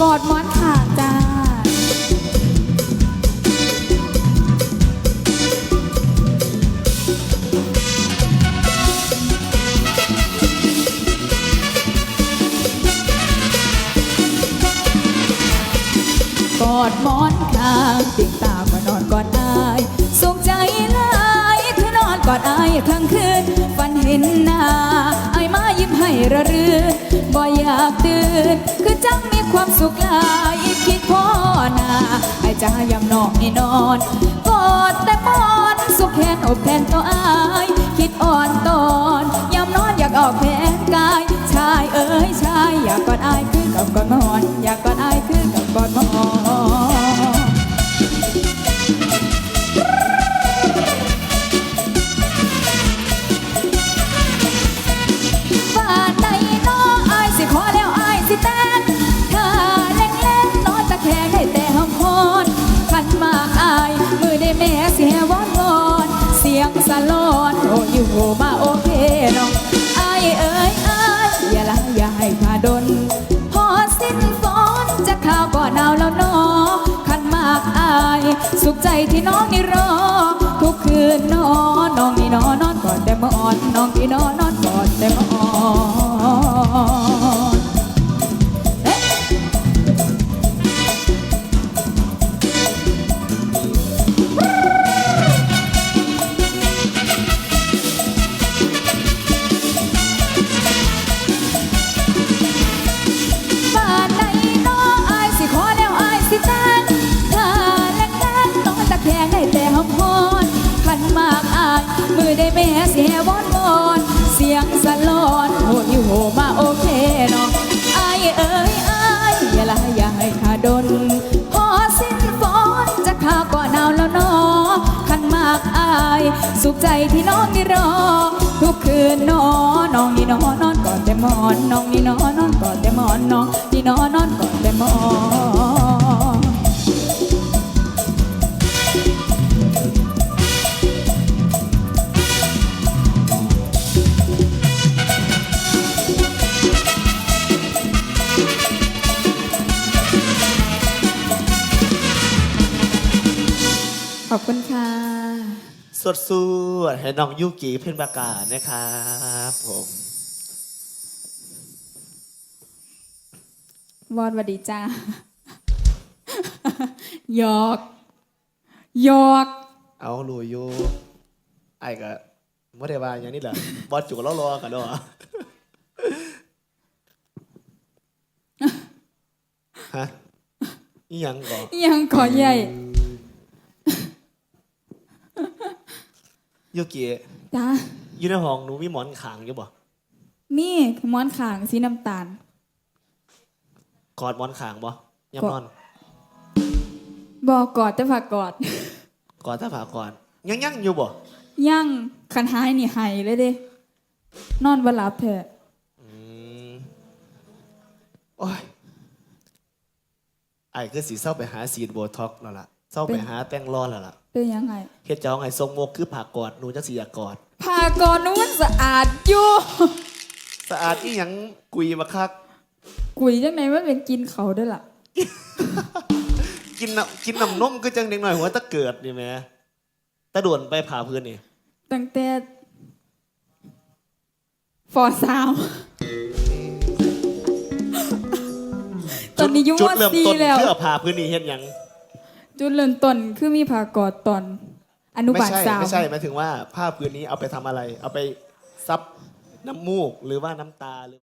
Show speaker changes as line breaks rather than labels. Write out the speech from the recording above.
กอดหมอนข้างจ้าอดมอนข้างติ่งตากตื่น คือจังมีความสุขหลายคิดพ่อนาไอ้จ้ายำนอนนี่นอนกอดแต่หมอนสุขแขนอบแทนต่ออาย อยู่มาโอเคน้องไอเอ้ยอายอย่าละอย่าให้พาดน พอสิ้นฝนจะข้าวก็หนาวแล้วนอขันมากอาย สุขใจที่น้องนี่รอ ทุกคืนนอนน้องนี่นอนนอนกอดแต่เมอนน้องนี่นอนนอน ได้แม่เสียวอนวอนเสียงสะลอนโหอยู่โหมาโอเคเนาะอายเอ้ยอยอย่าละอย่าให้ขาดนพอสิ้นฝนจะข้าวก็หนาวแล้วนาะขันมากอายสุขใจที่น้องนี่รอ ทุกคืนนอนน้องนี่นอนนอนกอดแต่หมอนน้องนี่นอนนอนกอดแต่หมอนน้องนี่นอนนอนกอดแต่หมอน อบคุณค่ะ
สดสวดให้น้องยุกิเพ่นประกาศนะครับผม
วอนหวัดดีจ้าหยอกหยอก
เอาลุยอยู่ไอ้ก็ไม่ได้ว่าอย่างนี้แหละบอสจุกแล้วรอกันเนาะฮะนี่ยังก่อ
อิหยังก่อใหญ่
ยุกิ
จ้า
อยู่ในห้องหนูมีหมอนขางอยู่บ่
มีหมอนขางสีน้ำตาล
กอดหมอนขางบ่ยั
กอด
นอน
บอกกอดแต่ผักกอด
กอดถ้าผ่าก่อนยังยังอยู่บ่
ยั่งคันหายนี่ไหายเลยเด้นอนบ่หลับเถอะ
อืมโอ้ยไอ้คือสีเศร้าไปหาซีดโบท็อกซ์แล้วล่ะ เศร้าไปหาแป้งรอนแล้วล่ะ
เป็นยังไง
เฮ็ดเจ้าไงทรงโมกคือผ่ากอดหนูจักสิอยากกอด
ผ้ากอดนู้นสะอาดอยู่
สะอาดอีหยังกุยมาคัก
กุยจังไหนมันเป็นกินเขาด้วยล่ะ
กินน้ำกินน้ำนมก็จังเด็กหน่อยหัวตะเกิดนี่แหม่ตะด่วนไปผ่าพื้นนี่
ตั้งแต่ฟอสาวตอนนี้อยุ่
จุด
ว่า
เริ่ม
ซี
ต้น
แล้ว
เพื่อผ่าพื้นนี่เฮ็ดหยัง
จุดเริ่มต้นคือมีผ้ากอดตอนอนุ
ไม่
บาล
ใช่
สาว
ไม่ใช่หมายถึงว่าผ้าพื้นนี้เอาไปทำอะไร เอาไปซับน้ำมูกหรือว่าน้ำตาหรือ